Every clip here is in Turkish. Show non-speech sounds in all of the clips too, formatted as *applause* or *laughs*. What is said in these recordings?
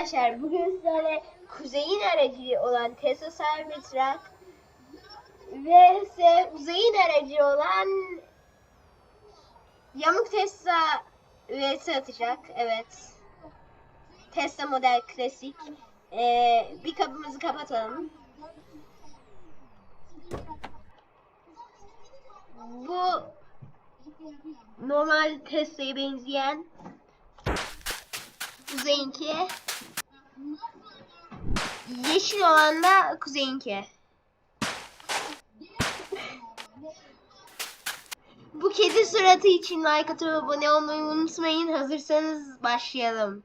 Arkadaşlar bugün sizlerle kuzeyin aracı olan Tesla Cybertruck ve ise uzayin aracı olan Yamuk Tesla vs atacak. Evet. Tesla model klasik. Ee, bir kapımızı kapatalım. Bu normal Tesla'ya benzeyen Kuzeyinki. Yeşil olan da Kuzeyinki. Bu kedi suratı için like atıp abone olmayı unutmayın. Hazırsanız başlayalım.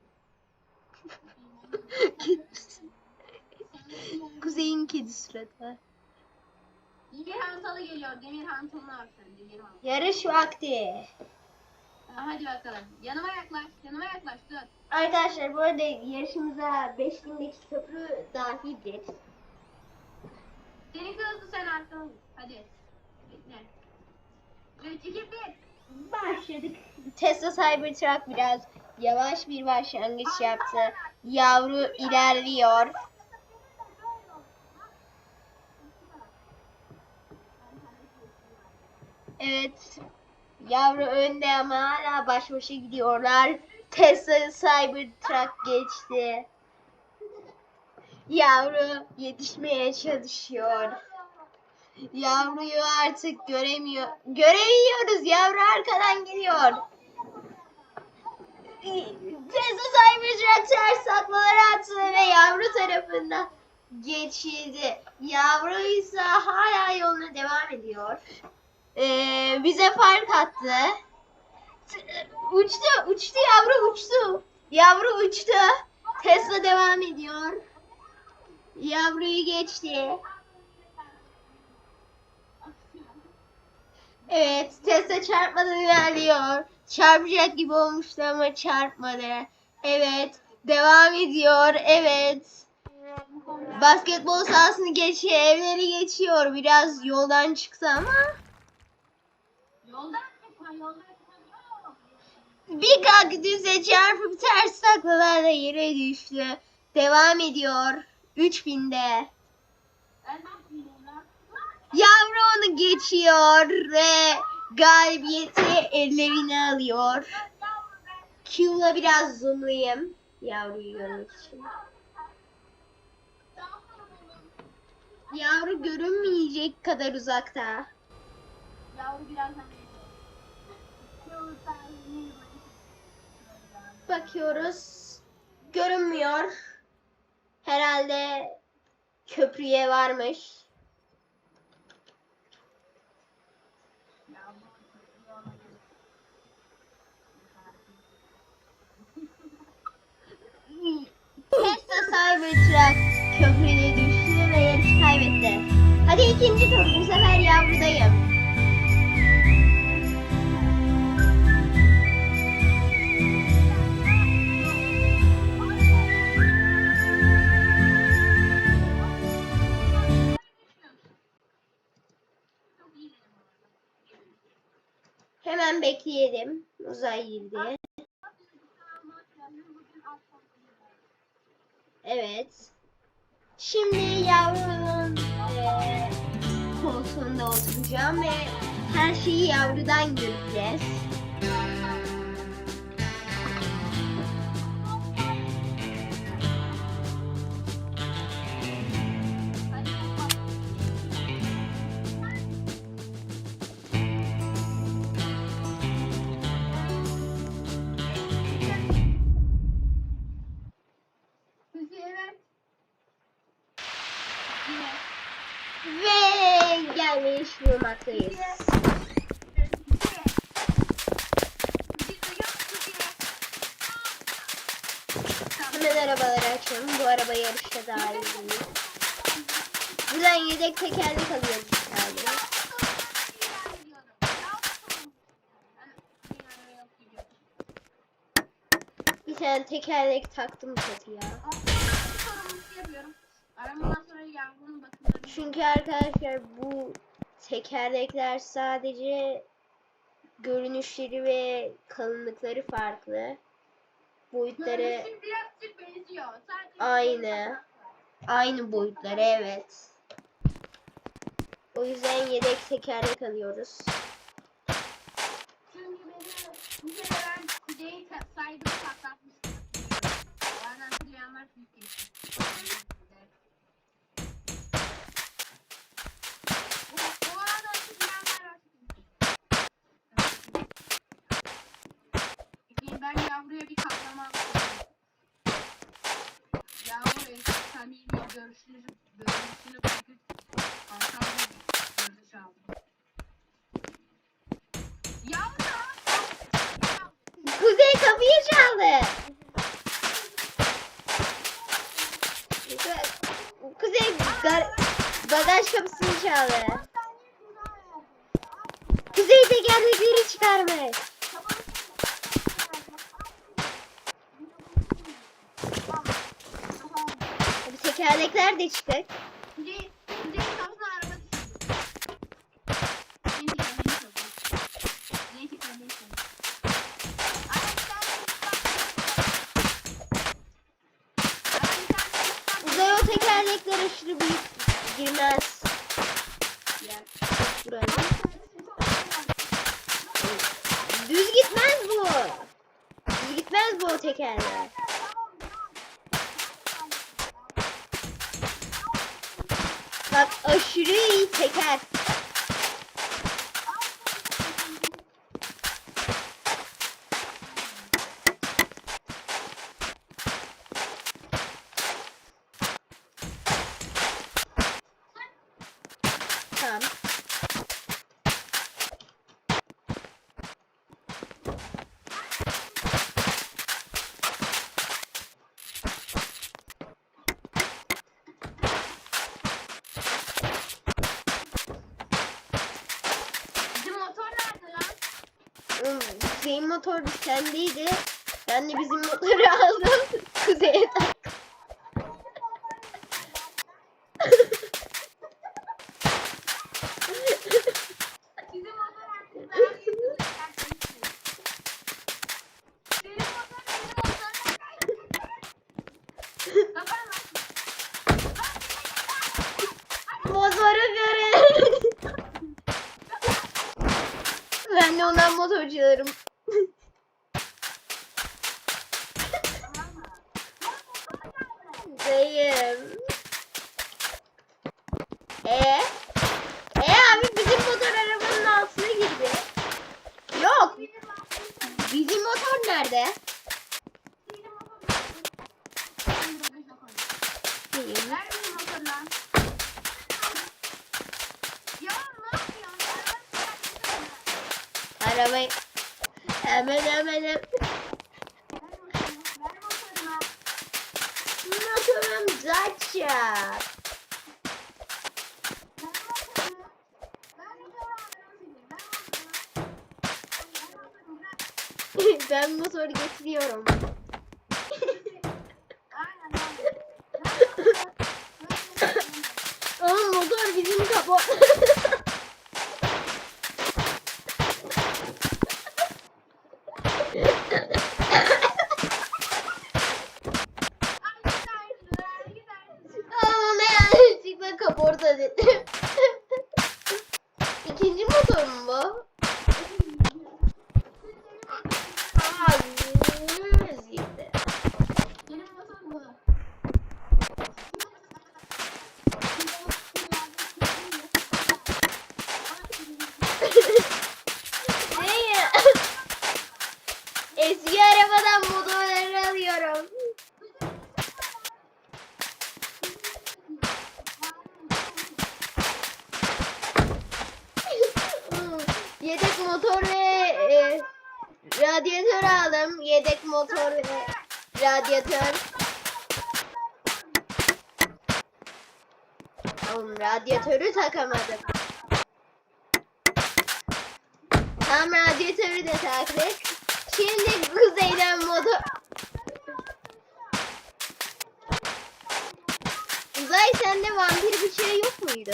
*laughs* Kuzey'in kedi suratı. Demir Hantalı geliyor. Demir Hantalı Hantalı. Yarış vakti. Ha, Hadi bakalım. Yanıma yaklaş. Yanıma yaklaş. Dur. Arkadaşlar bu arada yarışımıza 5000'deki köprü dahildir. Seninki hızlı sen arkadan. Hadi. Bekle. 3, 2, 1. Başladık. Tesla Cybertruck biraz yavaş bir başlangıç yaptı. Yavru ilerliyor. Evet. Yavru önde ama hala baş başa gidiyorlar. Tesla Cybertruck geçti. Yavru yetişmeye çalışıyor. Yavruyu artık göremiyor. Göremiyoruz. Yavru arkadan geliyor. Tesla Cybertruck ters saklaları attı ve yavru tarafından geçildi. Yavru ise hala yoluna devam ediyor. Ee, bize fark attı. Uçtu, uçtu yavru uçtu. Yavru uçtu. Tesla devam ediyor. Yavruyu geçti. Evet, Tesla çarpmadan ilerliyor. Çarpacak gibi olmuştu ama çarpmadı. Evet, devam ediyor. Evet. Basketbol sahasını geçiyor, evleri geçiyor. Biraz yoldan çıktı ama Bir kaktüse çarpıp ters taklalarla yere düştü. Devam ediyor. 3000'de. Ben ne yapayım lan? Yavru onu geçiyor ve galibiyeti ellerine alıyor. Q'la biraz zoomlayayım. Yavruyu görmek için. Yavru görünmeyecek kadar uzakta. Yavru birazdan Bakıyoruz. Görünmüyor. Herhalde köprüye varmış. Tesla Cybertruck köprüye düştü ve yarış kaybetti. Hadi ikinci tur. Bu sefer yavrudayım. Hemen bekleyelim. Uzay girdi. Evet. Şimdi yavrunun eee koltuğunda oturacağım ve her şeyi yavrudan göreceğiz. Bulmaktayız. Hemen arabaları açalım. Bu araba yarışta dahil değil. Buradan yedek tekerlek alıyoruz sadece. Bir tane tekerlek taktım yavrunun bakımlarını Çünkü arkadaşlar bu tekerlekler sadece görünüşleri ve kalınlıkları farklı. boyutları Görünüşü birazcık benziyor. Sadece aynı. Aynı boyutları evet. O yüzden yedek tekerlek alıyoruz. Çünkü beni bir kere ben kuzeyi patlatmıştım. Kuzeyenler büyük geçti. O, o arada kuzeyenler artık Peki ben yavruya bir kaplama Yavru eski samimi görüşünü görüşünü bırakıp arkamda görüş aldım. Yavru! Kuzey kapıyı çaldı. Kuzey gar- bagaj kapısını çaldı. Kuzey tekerlekleri çıkarmış. Hadi tekerlekler de çıkar. Kuzey, Kuzey'in kafasına araba düşürdü. Kuzey'in tekerleğini çaldı. Kuzey'in tekerleğini çaldı. Ay, bir tane Ay, bir tane Kuzey o tekerlekler aşırı büyük girmez. Buraya. Düz gitmez bu. Düz gitmez bu o tekerler. Bak aşırı iyi teker. Tamam. Bizim motor nerede lan? Oğlum, Motoru sendeydi. Ben de bizim motoru aldım. *laughs* Kuzey'e tak. Bizim motor artık daha iyi Senin motor benim motor Kapan lan. Motoru görün. *laughs* ben de ondan motorcularım. Kuzey'im. Ee? Ee abi bizim motor arabanın altına girdi. Yok. Bizim motor nerede? Değil. Ver benim motor lan. Ya ne yapıyorsun? Arabayı hemen hemen hemen. Motorum zaten. ben motoru getiriyorum. Ama motor bizim kapı. Ama ne yanlışlıkla kaporta dedim. İkinci motor mu bu? Aa, yüz gitti. Neyi? Eski arabadan motorları alıyorum. Yedek motor ve e, radyatör aldım. Yedek motor ve radyatör. Oğlum radyatörü takamadım. Tam radyatörü de taktık. Şimdi kuzeyden motor... Uzay sende vampir bir şey yok muydu?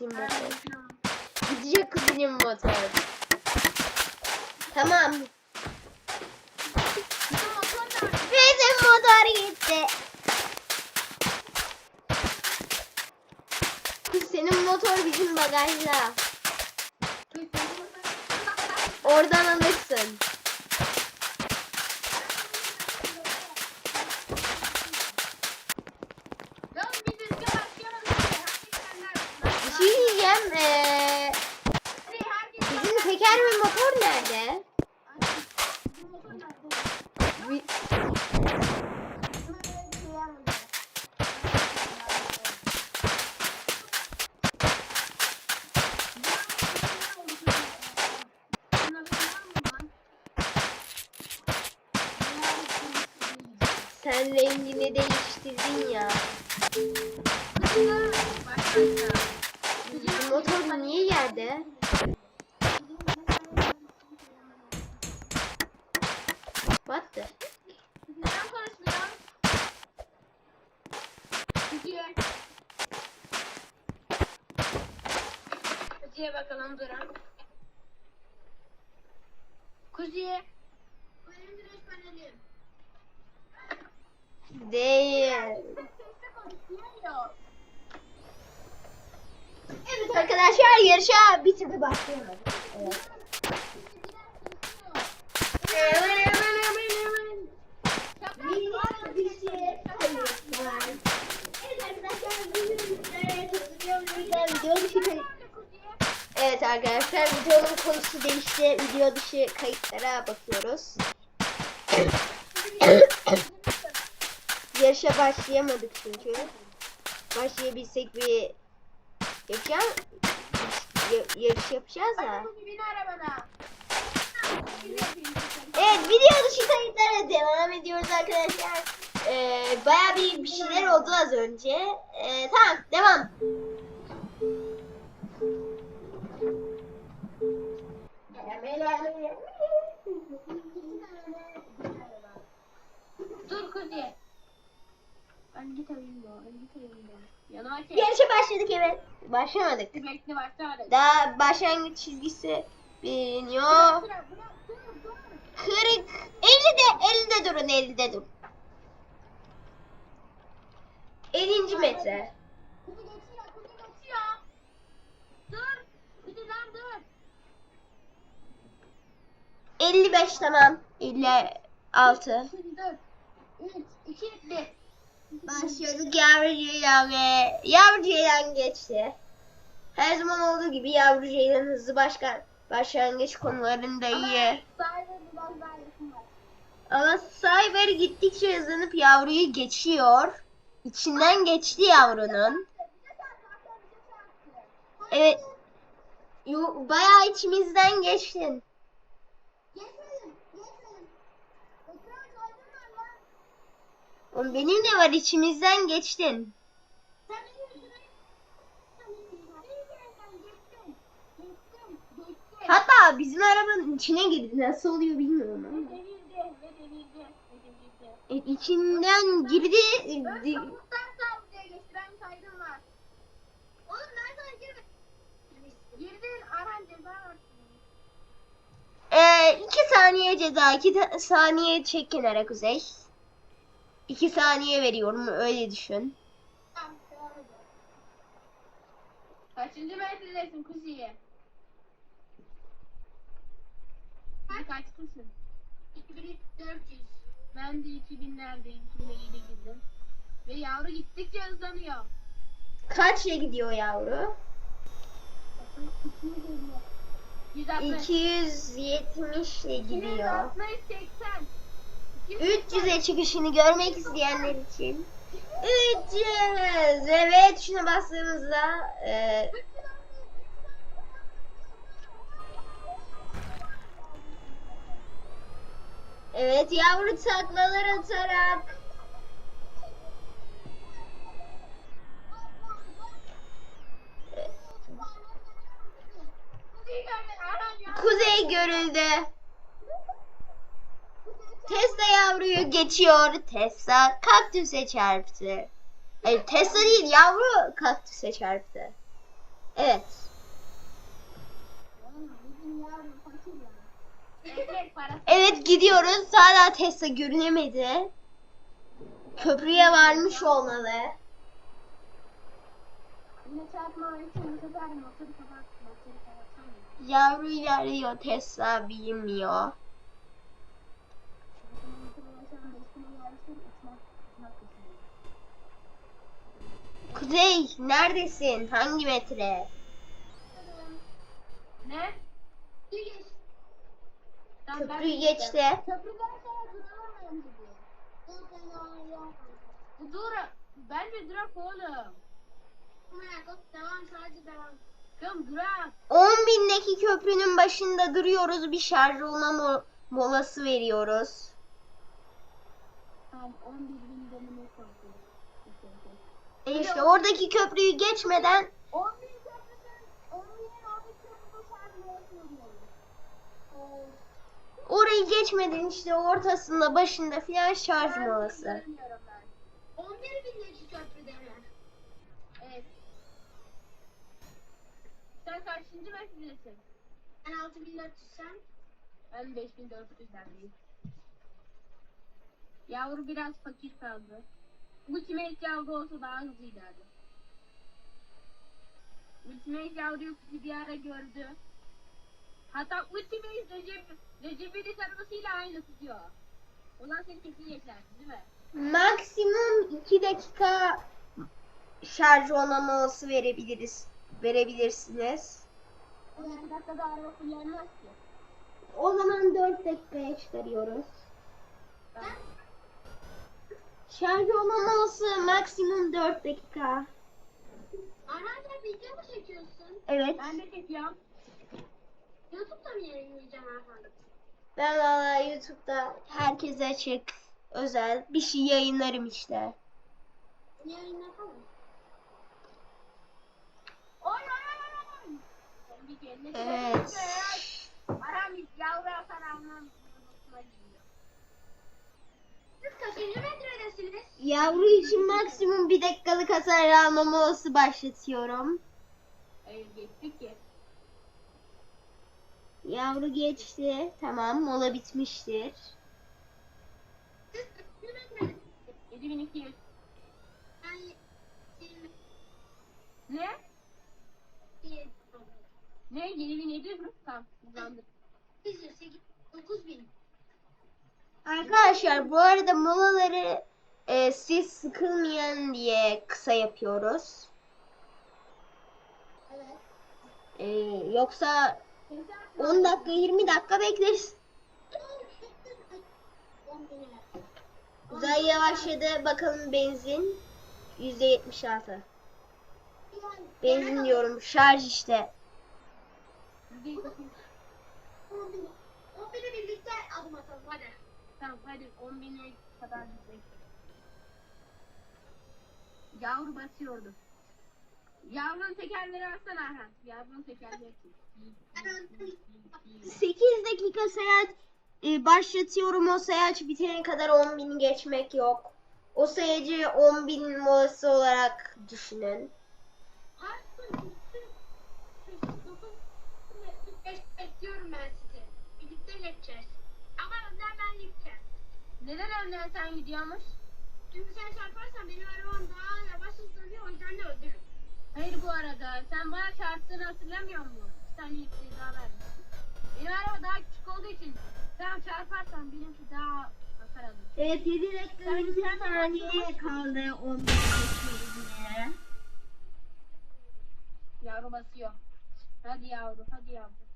Bizim motor. Gidecek kızının motor. Tamam. Bizim motor gitti. Senin motor bizim bagajda. Oradan alırsın. Bir şey diyeceğim. Ee, bizim teker ve motor nerede? Bir- Sen rengini değiştirdin ya. Bizim motor niye yerde? What the? Kuziye bakalım Duran. Kuziye. Bu benim güneş panelim. Değil. Evet arkadaşlar yarışa bir türlü başlayamadık. Evet. Evet arkadaşlar videonun konusu değişti. Video dışı kayıtlara bakıyoruz. Yarışa başlayamadık çünkü. Başlayabilsek bir yapacağım. Ya- yarış yapacağız arabana. Evet video dışı kayıtlara devam ediyoruz arkadaşlar. Ee, Baya bir, bir şeyler oldu az önce. Ee, tamam devam. Dur Kuziye. Ben git alayım da. Ben git alayım da. Yanıma çek. Yarışa başladık evet. Başlamadık. Bekle başlamadık. Daha başlangıç çizgisi biliniyor. Dur, dur, dur, dur. Kırık. 50'de 50'de durun 50'de durun. 50. metre. Kuzi geçiyor, Kuzi geçiyor. Dur. Kuzi lan dur. 55 tamam. 56. Kuzi dur. 3, 2, 1. Başladık yavru ceylan ve yavru ceylan geçti. Her zaman olduğu gibi yavru ceylan hızlı başkan başlangıç konularında iyi. Ama Cyber gittikçe hızlanıp yavruyu geçiyor. İçinden geçti yavrunun. Evet. Yo, bayağı içimizden geçtin. Oğlum benim de var içimizden geçtin. Hatta bizim arabanın içine girdi. Nasıl oluyor bilmiyorum ama. Evet, içinden girdi. Di-. Ee, iki saniye ceza. iki saniye çek kenara Kuzey. İki saniye veriyorum öyle düşün. Kaçıncı metredesin Kuziye? Sen kaçtasın? 2400. Ben de 2000'lerdeyim. 2007'de girdim. Ve yavru gittikçe hızlanıyor. Kaçla gidiyor yavru? 160. 270 ile gidiyor. 260, 80. 300'e çıkışını görmek isteyenler için. 300. Evet şuna bastığımızda e, evet yavru taklalar atarak Kuzey görüldü. Tesla yavru yavruyu geçiyor. Tesla kaktüse çarptı. Hayır Tesla değil yavru kaktüse çarptı. Evet. Evet gidiyoruz. Hala Tesla görünemedi. Köprüye varmış olmalı. Yavru ilerliyor. Tesla bilmiyor. Kuzey neredesin? Hangi metre? Ne? Köprüyü geç. Geçti. Köprüden sonra. Dur. Dur. Bence durak oğlum. Devam sadece devam. Kım durak. 10 bindeki köprünün başında duruyoruz. Bir şarj olma mo- molası veriyoruz. Tamam 11 bin demine kaldı. E işte oradaki köprüyü geçmeden 10 bin köprüsü, 10 binin oradaki köprüsü şarj molası veriyoruz. orayı geçmeden işte ortasında başında filan şarj molası. 11 bindeki köprüde mi? Evet. Sen kaçıncı metredesin? Ben 6400 sen? Ben 5400'lerdeyim. Yavru biraz fakir kaldı. Ultimate yavru olsa daha hızlı giderdi. Ultimate yavruyu bir ara gördü. Hatta Ultimate Recep, Recep'in arabasıyla aynı tutuyor. Ulan sen kesin geçersin değil mi? Maksimum 2 dakika şarj olma molası verebiliriz. Verebilirsiniz. Ulan bir dakikada araba kullanmaz ki. O zaman 4 dakikaya çıkarıyoruz. Ben Şarj olma molası maksimum 4 dakika. Arada video mu çekiyorsun? Evet. Ben de çekiyorum. YouTube'da mı yayınlayacaksın Arhan? Ben valla YouTube'da herkese açık özel bir şey yayınlarım işte. Yayınlatalım. Oy oy oy oy. Ben bir kendine Evet. Aram yavru atar almam. Siz kaçıncı metredesiniz? Yavru için maksimum bir dakikalık hasar alma molası başlatıyorum. Hayır geçtik ki. Yavru geçti. Tamam mola bitmiştir. Siz kaçıncı metredesiniz? 7200. Ben Ne? Ne? 7700 mü? Tamam. Hızlandır. 9000. Arkadaşlar bu arada molaları e, siz sıkılmayan diye kısa yapıyoruz. Evet. Yoksa 10 dakika 20 dakika bekleriz. Uzay yavaşladı. Bakalım benzin. %76. Benzin diyorum. Şarj işte. O birlikte adım atalım hadi. Tamam hadi 10 bine kadar gitmek. Yavru basıyordu. Yavrunun tekerleri alsana Erhan. Yavrunun tekerleri. 8 dakika seyahat e, başlatıyorum. O seyahat bitene kadar 10 bin geçmek yok. O sayacı 10 bin molası olarak düşünün. Bekliyorum ben sizi. Birlikte geçeceğiz. Ama önden ben gideceğim. Neden önden sen gidiyormuş? Çünkü sen çarparsan benim arabam daha yavaş hızlanıyor o yüzden de öldürürüm. Hayır bu arada sen bana çarptığını hatırlamıyor musun? Bir tane ilk ceza vermişsin. Benim araba daha küçük olduğu için sen çarparsan benimki daha hasar alır. Evet 7 dakika 20 saniye kaldı 10 bin geçmeye. Yavru basıyor. Hadi yavru, hadi yavru.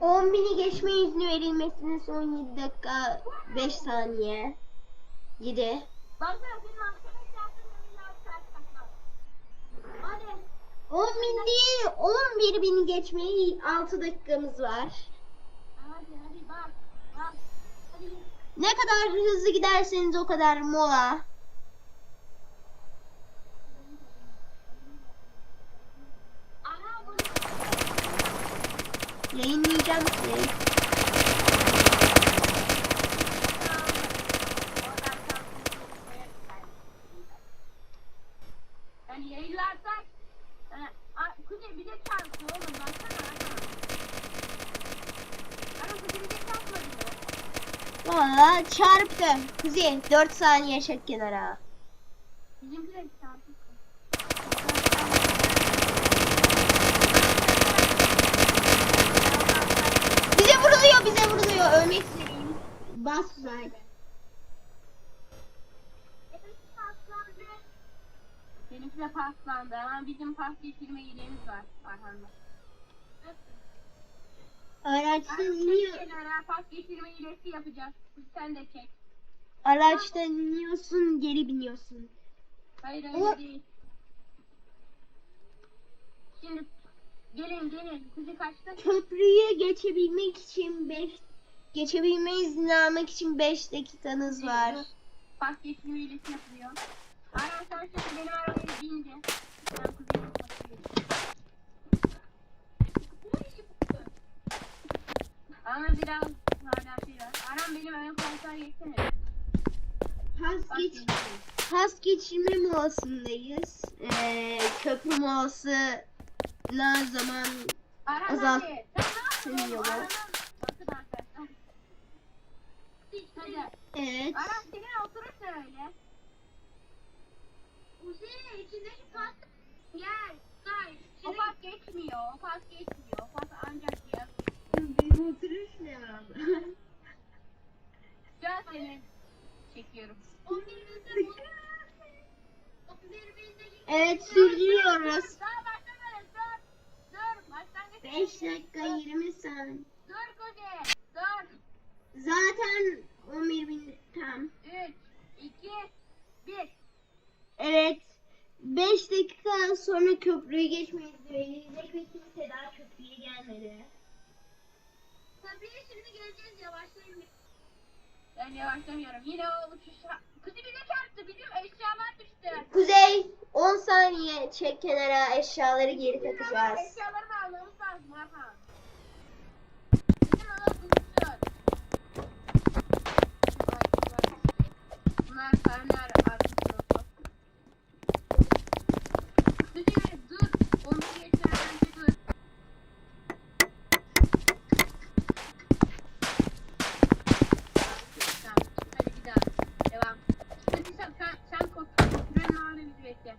10 bini geçme izni verilmesine son 7 dakika 5 saniye. 7. Baksana senin arkadaş yaptığın bir yavru çarpacaklar. Hadi. 10 bin değil 11 bini geçmeye 6 dakikamız var. Ne kadar hızlı giderseniz o kadar mola. Yayınlayacağım sizi. Yani yayınlarsak Kuzey bize çarptı Kuzey bize çarpmadı? Valla çarptı Kuzey 4 saniye çek kenara Paslandı ama bizim pas geçirme iğnemiz var Farhan'da. Araçtan iniyor. kenara pas geçirme iğnesi yapacağız. Sen de çek. Araçtan iniyorsun geri biniyorsun. Hayır Ama- öyle değil. Şimdi gelin gelin. Kuzu kaçta? Köprüyü geçebilmek için 5 geçebilme izni almak için 5 dakikanız var. Pas geçirme iğnesi yapılıyor. Aynen sen şimdi benim arabaya bindi. Ben kuzuyu Ama biraz hala şey var. Aram benim ön koltuğa geçsene. Pas Bak geç şimdi. pas geçirme molasındayız. Ee, köprü molası ne zaman Aram Azal. hadi. Sen ne yapıyorsun? Yok. Aram. Bakın arkadaşlar. Hadi. Evet. Aram senin oturursun öyle. Uzun içindeki pas gel. Say. O pas geçmiyor. O pas geçmiyor. O pas ancak diye. Benim oturuş ne abi? Gel seni çekiyorum. *laughs* Evet sürdürüyoruz. Daha başlamayız. Dur. Dur. Başlangıç. 5 dakika 20 saniye. Dur Koze. Dur. Zaten 11 bin tam. 3, 2, 1. Evet. 5 dakika sonra köprüyü geçmeyi söyleyecek ve kimse daha köprüye gelmedi. Tabii şimdi geleceğiz yavaşlayın. Ben yavaşlamıyorum. Yine o uçuş. Kızı bize çarptı. Bizim eşyalar düştü. Kuzey 10 saniye çek kenara eşyaları geri takacağız. Eşyalarımı almamız lazım Hakan. Bizim. Bunlar karnlar arkadaşlar. Kızı dur. Onu geçmeden önce dur. Tamam. Hadi bir daha. Devam. Hadi sen, sen, sen kontrolün ağrı bizi bekle.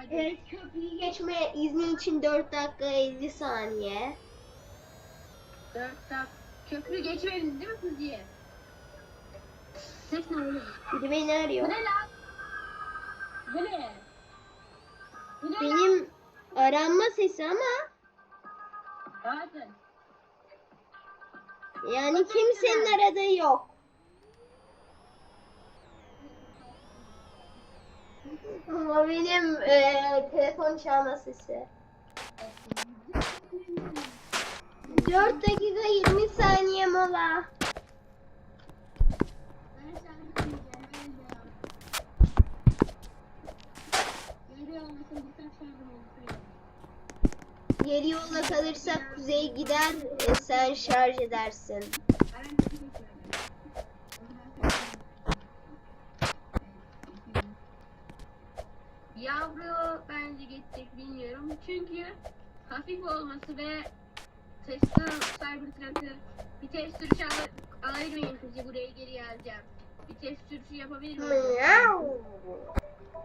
Hadi. Evet köprüyü geçme izni için 4 dakika 50 saniye. Dört dakika. Köprü geçmediniz değil mi Kuzi'ye? Ses ne oluyor? Biri beni Bu arıyor. ne lan? Bu ne? Bu ne lan? Benim aranma sesi ama Zaten. yani kimsenin aradığı yok. Ama benim eee, telefon çalma sesi. 4 dakika 20 saniye mola. Geri yolla kalırsak kuzey gider e, sen şarj edersin. Aram bir şey söyle. Yavru bence geçecek bilmiyorum. Çünkü hafif olması ve testi Cybertruck'ı bir test sürüşü al alabilir miyim kızı buraya geri geleceğim. Bir test sürüşü yapabilir miyim? Miau.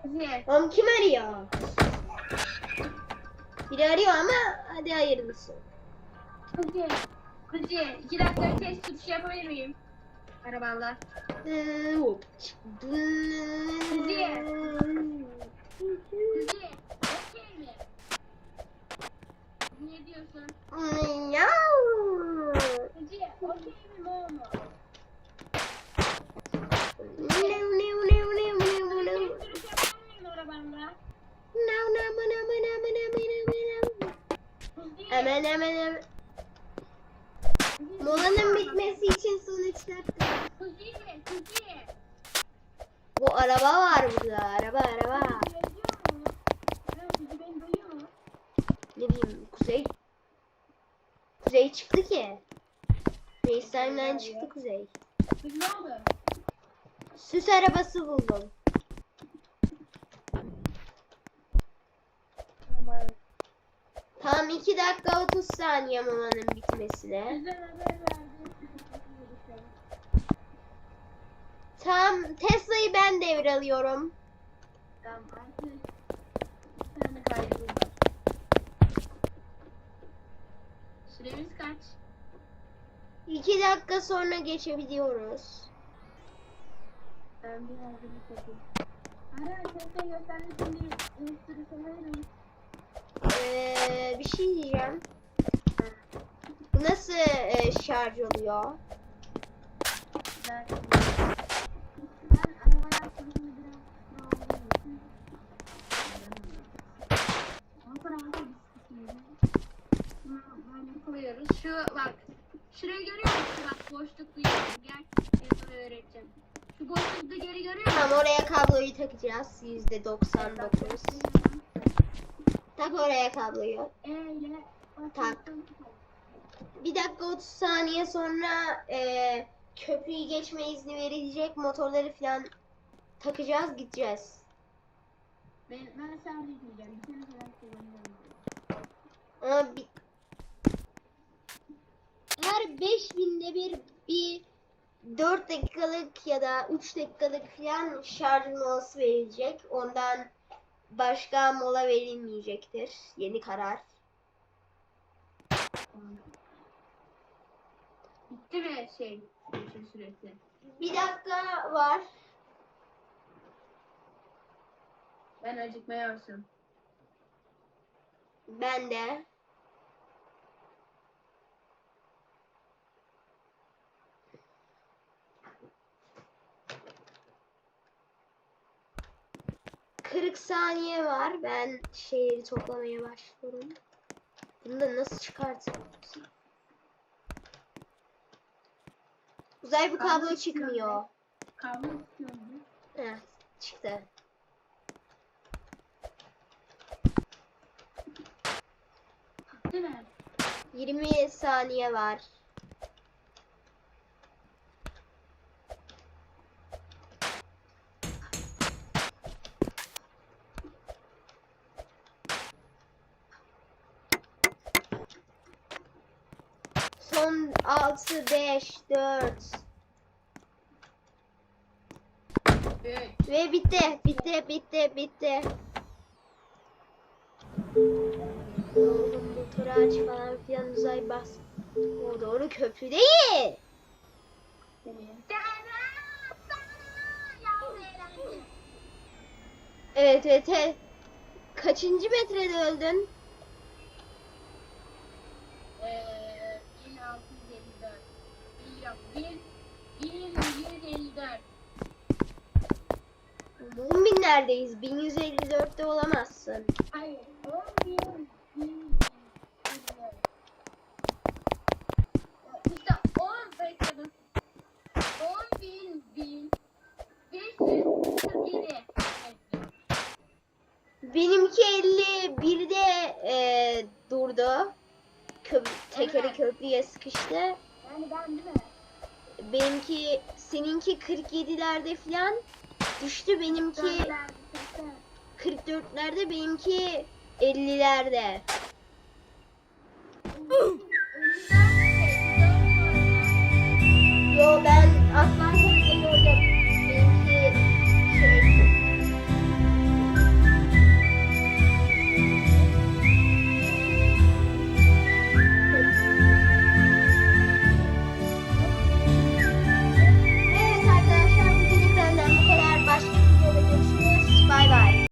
Kızı. Oğlum kim arıyor? Biri arıyor ama hadi hayırlısı. Kızı. Kızı. iki dakika bir test sürüşü yapabilir miyim? Arabanla. Ee, hop. Kızı. Okey mi? Ne diyorsun? Miau. Kızı. Okey mi mo mu? Hemen hemen hemen. Molanın bitmesi için son 3 dakika. Kızı. Kızı. Bu araba var burada. Araba araba. Kuzey çıktı ki. Reislerden çıktı Kuzey. Süs arabası buldum. Tam 2 dakika 30 saniye molanın bitmesine. Tam Tesla'yı ben devralıyorum. Tamam. Ben de Süremiz kaç? İki dakika sonra geçebiliyoruz. Ben bir bakayım. Ara sesle göstermek için bir enstrüman verin. Ee, bir şey diyeceğim. Bu nasıl e, şarj oluyor? Ben arabaya koyduğum biraz bağlayayım. Ondan sonra arka bisikleti. Bunu koyuyoruz. Şu bak. Şurayı görüyor musun? Bak boşluk duyuyorum. Gel. Ben sana öğreteceğim. Şu boşlukta geri görüyor musun? Tamam oraya kabloyu takacağız. Yüzde 99. Tak oraya kabloyu. Eyle. Tak. Bir dakika 30 saniye sonra e, köprüyü geçme izni verilecek. Motorları falan takacağız gideceğiz. Ben, ben sadece diyeceğim. Bir tane falan kullanıyorum. Ama bir... Her 5000'de bir bir 4 dakikalık ya da 3 dakikalık falan şarj molası verilecek. Ondan başka mola verilmeyecektir. Yeni karar. Bitti mi şey? Geçim süresi. Bir dakika var. Ben acıkmaya başladım. Ben de. Kırık saniye var. Ben şeyleri toplamaya başlıyorum. Bunu da nasıl çıkartıyoruz? Uzay bu kablo Kablo çıkmıyor. Kahve istiyorum. Heh, çıktı. Mi? 20 saniye var. Son 6, 5, 4 Üç. ve bitti, bitti, bitti, bitti. Oğlum motoru aç falan filan uzay bas. O doğru köprü değil. Evet evet. evet. Kaçıncı metrede öldün? Eee 1654. Bir yok. Bir, 1154. 10 binlerdeyiz. 1154'te olamazsın. Hayır. 11 İşte 10 bekledim. 10 bin bin 547. Benimki 51'de e, durdu. Köp tekeri köprüye sıkıştı. Yani ben değil mi? Benimki seninki 47'lerde falan düştü. Benimki Ben- ben- 44'lerde benimki 50'lerde.